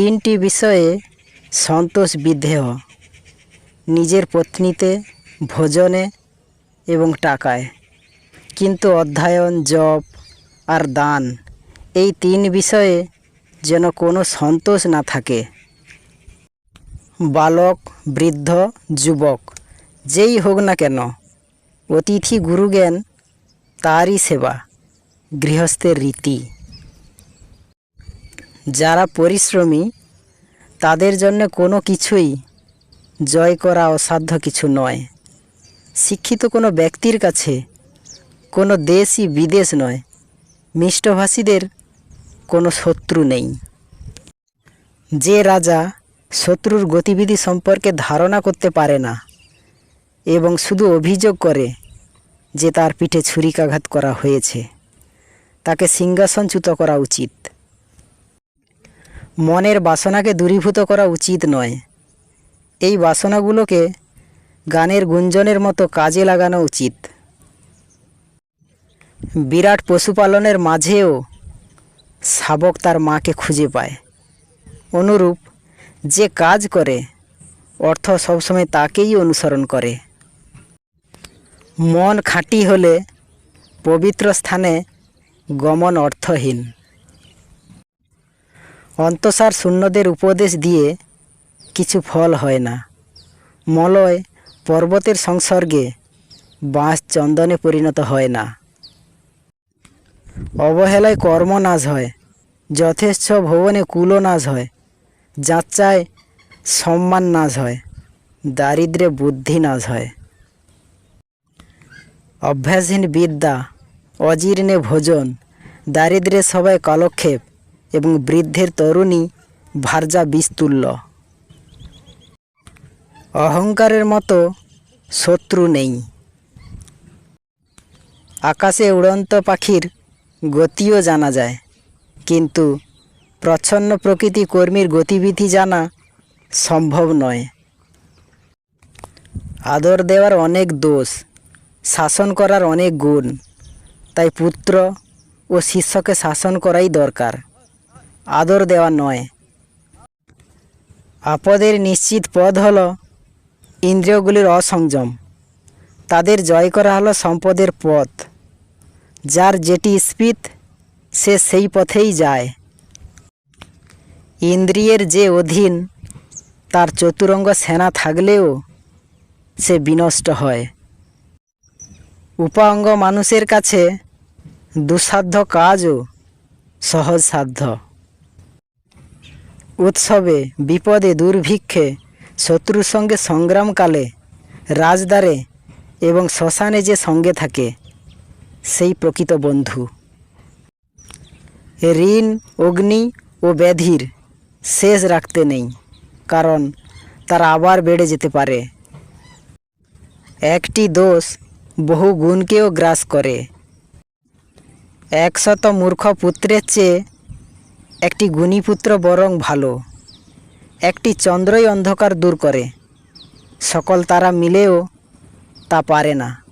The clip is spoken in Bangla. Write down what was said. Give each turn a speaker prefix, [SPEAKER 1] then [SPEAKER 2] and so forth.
[SPEAKER 1] তিনটি বিষয়ে সন্তোষ বিধেয়। নিজের পত্নীতে, ভোজনে এবং টাকায়। কিন্তু অধ্যয়ন, জপ আর দান এই তিন বিষয়ে যেন কোনো সন্তোষ না থাকে। বালক, বৃদ্ধ, যুবক, যেই হোক না কেন, অতিথি গুরুজ্ঞান তারই সেবা, গৃহস্থের রীতি। যারা পরিশ্রমী, তাদের জন্য কোনো কিছুই জয় করা অসাধ্য কিছু নয়। শিক্ষিত কোনো ব্যক্তির কাছে কোনো দেশই বিদেশ নয়। মিষ্টভাষীদের কোনো শত্রু নেই। যে রাজা শত্রুর গতিবিধি সম্পর্কে ধারণা করতে পারে না এবং শুধু অভিযোগ করে যে তার পিঠে ছুরিকাঘাত করা হয়েছে, তাকে সিংহাসনচ্যুত করা উচিত। মনের বাসনাকে দূরীভূত করা উচিত নয়। এই বাসনাগুলোকে গানের গুঞ্জনের মতো কাজে লাগানো উচিত। বিরাট পশুপালনের মাঝেও শাবক তার মাকে খুঁজে পায়। অনুরূপ যে কাজ করে, অর্থ সবসময় তাকেই অনুসরণ করে। মন খাঁটি হলে পবিত্র স্থানে গমন অর্থহীন। অন্তসার শূন্যদের উপদেশ দিয়ে কিছু ফল হয় না। মলয় পর্বতের সংসর্গে বাঁশ চন্দনে পরিণত হয় না। অবহেলায় কর্ম নাশ হয় যথেষ্ট ভবনে কুলো নাশ হয় যাচ্চায় সম্মান নাশ হয় দারিদ্রে বুদ্ধি নাশ হয়। অভ্যাসহীন বিদ্যা, অজীর্ণে ভোজন দারিদ্রে সবাই কালক্ষেপ এবং বৃদ্ধের তরুণী ভার্যা বিস্তুল্য। অহংকারের মতো শত্রু নেই। আকাশে উড়ন্ত পাখির গতিও জানা যায়, কিন্তু প্রচ্ছন্ন প্রকৃতি কর্মীর গতিবিধি জানা সম্ভব নয়। আদর দেওয়ার অনেক দোষ, শাসন করার অনেক গুণ, তাই পুত্র ও শিষ্যকে শাসন করাই দরকার। আদর দেওয়া নয়। আপদের নিশ্চিত পদ হল ইন্দ্রিয়গুলির অসংযম। তাদের জয় করা হলো সম্পদের পথ। যার যেটি স্পিত সে সেই পথেই যায়। ইন্দ্রিয়ের যে অধীন, তার চতুরঙ্গ সেনা থাকলেও সে বিনষ্ট হয়। উপাঙ্গ মানুষের কাছে দুঃসাধ্য কাজও সহজ সাধ্য উৎসবে, বিপদে, দুর্ভিক্ষে, শত্রুর সঙ্গে সংগ্রামকালে, রাজদ্বারে এবং শ্মশানে যে সঙ্গে থাকে, সেই প্রকৃত বন্ধু। ঋণ, অগ্নি ও ব্যাধির শেষ রাখতে নেই, কারণ তারা আবার বেড়ে যেতে পারে। একটি দোষ বহু গুণকেও গ্রাস করে। একশত মূর্খ পুত্রের চেয়ে একটি গুণীপুত্র বরং ভালো। একটি চন্দ্রই অন্ধকার দূর করে। সকল তারা মিলেও তা পারে না।